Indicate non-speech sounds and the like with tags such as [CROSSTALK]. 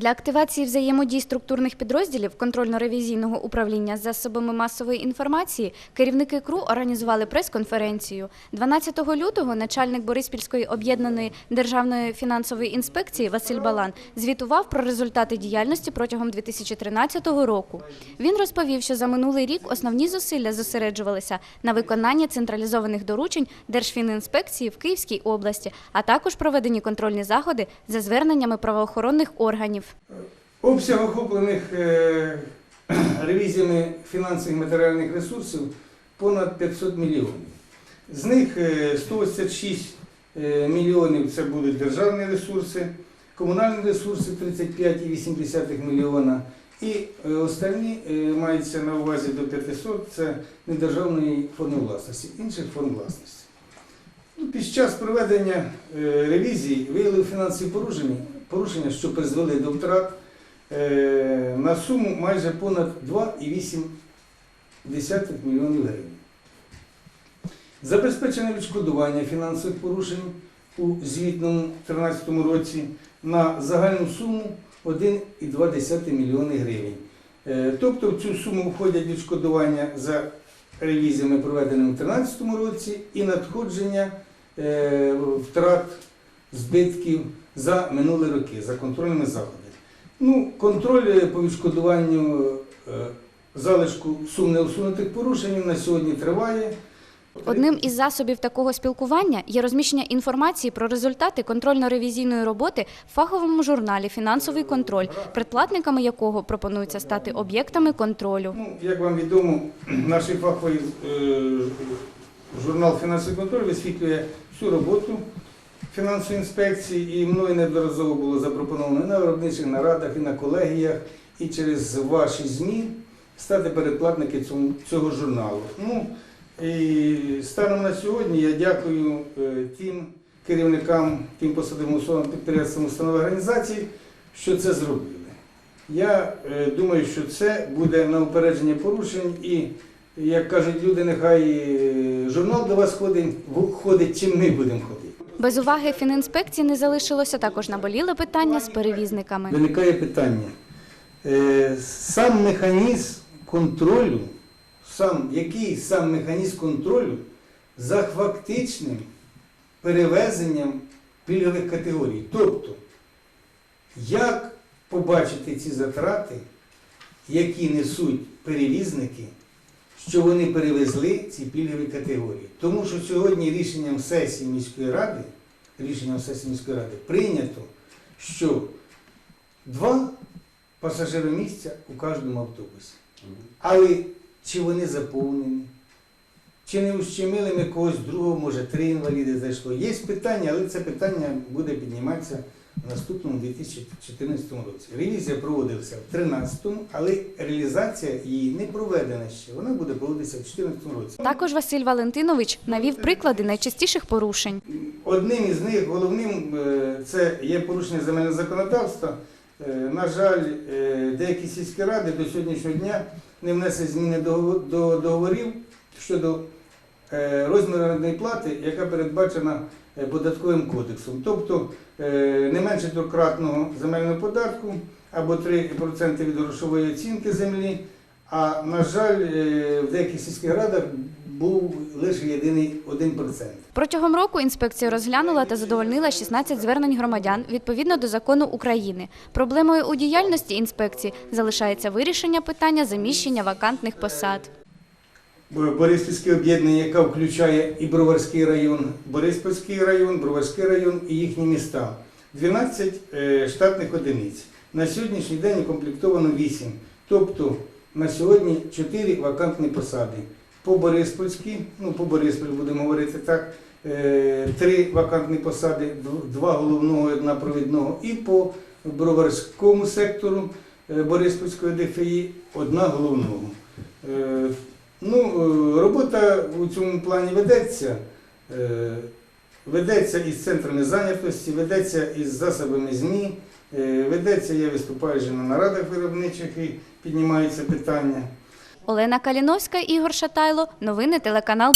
Для активації взаємодій структурних підрозділів контрольно-ревізійного управління засобами масової інформації керівники КРУ організували прес-конференцію. 12 лютого начальник Бориспільської об'єднаної державної фінансової інспекції Василь Балан звітував про результати діяльності протягом 2013 року. Він розповів, що за минулий рік основні зусилля зосереджувалися на виконанні централізованих доручень Держфінінспекції в Київській області, а також проведені контрольні заходи за зверненнями правоохоронних органів. Обсяг охоплених е, [CLEARS THROAT] ревізіями фінансових матеріальних ресурсів понад 500 мільйонів. З них е, 186 е, мільйонів це будуть державні ресурси, комунальні ресурси 35,8 мільйона. І е, остальні е, маються на увазі до 500 це недержавної форми власності, інших форм власності. Ну, Під час проведення е, ревізії виявили фінансові порушення, порушення, що призвели до втрат е, на суму майже понад 2,8 мільйонів гривень. Забезпечено відшкодування фінансових порушень у звітному 2013 році на загальну суму 1,2 мільйони гривень. Е, Тобто в цю суму входять відшкодування за ревізіями, проведеними у 2013 році, і надходження е, втрат збитків за минулі роки, за контрольними заходами. Ну, контроль е, по відшкодуванню е, залишку сум неусунутих порушень на сьогодні триває. Одним із засобів такого спілкування є розміщення інформації про результати контрольно-ревізійної роботи в фаховому журналі Фінансовий контроль, предплатниками якого пропонується стати об'єктами контролю. Ну, як вам відомо, [CLEARS THROAT] наш фаховий е, журнал «Фінансовий контроль» висвітлює всю роботу фінансової інспекції і мною неодноразово було запропоновано на виробничих нарадах, і на колегіях, і через ваші ЗМІ стати передплатники цього журналу. Ну, і станом на сьогодні я дякую е, тим керівникам, тим посадовим особам підприємствам установ організацій, що це зробили. Я е, думаю, що це буде на упередження порушень і, як кажуть люди, нехай е, журнал до вас ходить, ходить, чим ми будемо ходити. Без уваги фінінспекції не залишилося також наболіле питання з перевізниками. Виникає питання. Е, Сам механізм контролю, сам, який сам механізм контролю за фактичним перевезенням пільгових категорій. Тобто, як побачити ці затрати, які несуть перевізники, що вони перевезли ці пільгові категорії. Тому що сьогодні рішенням сесії міської ради, рішенням сесії міської ради прийнято, що два пасажиромісця у кожному автобусі. Але чи вони заповнені? Чи не ущемили ми когось другого, може три інваліди зайшло? Є питання, але це питання буде підніматися в наступному 2014 році. Ревізія проводилася в 2013, але реалізація її не проведена ще. Вона буде проводитися в 2014 році. Також Василь Валентинович навів приклади найчастіших порушень. Одним із них головним е, це є порушення земельного законодавства. Е, На жаль, е, деякі сільські ради до сьогоднішнього дня не внесли зміни до до договорів щодо е, розміру орендної плати, яка передбачена е, податковим кодексом. Тобто е, не менше трьохкратного земельного податку або 3% від грошової оцінки землі. А на жаль, в деяких сільських радах був лише єдиний 1%. Протягом року інспекція розглянула та задовольнила 16 звернень громадян відповідно до закону України. Проблемою у діяльності інспекції залишається вирішення питання заміщення вакантних посад. Бориспільське об'єднання, яке включає і Броварський район, Бориспільський район, Броварський район і їхні міста. 12 е, штатних одиниць. На сьогоднішній день укомплектовано 8. Тобто на сьогодні 4 вакантні посади. По Бориспільській, ну по Бориспіль будемо говорити так, 3 вакантні посади, дв- два головного і одна провідного. І по Броварському сектору е, Бориспільської ДФІ одна головного. Ну, е, робота у цьому плані ведеться. Е, Ведеться із центрами зайнятості, ведеться із засобами ЗМІ, е, ведеться, я виступаю вже на нарадах виробничих і піднімаються питання. Олена Каліновська, Ігор Шатайло. Новини телеканал